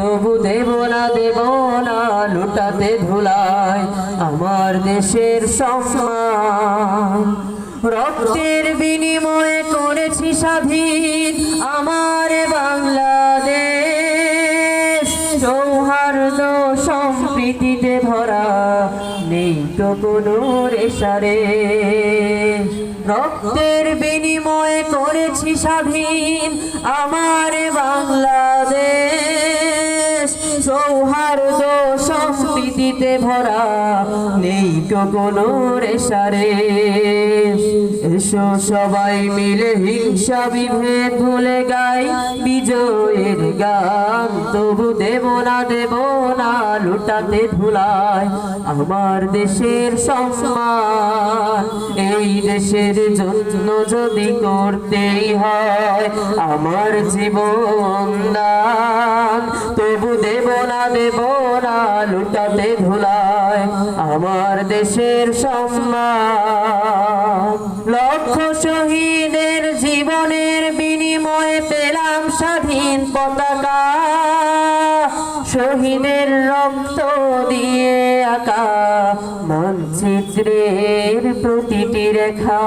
তবু দেব না দেব না, লুটাতে ধুলায় আমার দেশের সম্মান। রক্তের বিনিময়ে করেছি স্বাধীন আমার বাংলাদেশ। সৌহার্দ্য সম্প্রীতিতে ভরা নেই তো কোনো রেশারে। রক্তের বিনিময়ে করেছি স্বাধীন আমার বাংলাদেশ। সৌহার্দ্য সম্প্রীতিতে ভরা নেই তো কোনো রেশারে এসো সবাই মিলে হিংসা বিভেদ ভুলে গাই, বিজয়ের গান তবু দেব না দেব না, লুটাতে ধুলায় আমার দেশের সম্মান। এই দেশের জন্য যদি করতেই হয় আমার জীবন দান, তবু দেব না দেব না, লুটাতে ধুলায় আমার দেশের সম্মান। লক্ষ শহীদের জীবনের বিনিময়ে পেলাম স্বাধীন পতাকা, শহীদের রক্ত দিয়ে আঁকা মানচিত্রের প্রতিটি রেখা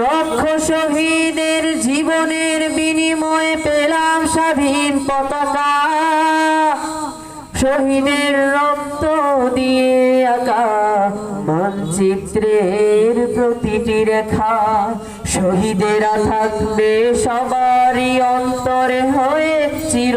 লক্ষ শহীদের জীবনের বিনিময়ে পেলাম স্বাধীন পতাকা। শহীদের রক্ত দিয়ে আঁকা মানচিত্রের প্রতিটি রেখা, শহীদেরা থাকবে সবারই অন্তরে হয়ে চির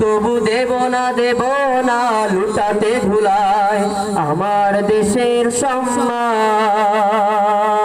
তবু দেব না দেব না লুটাতে ভুলায় আমার দেশের সম্মান।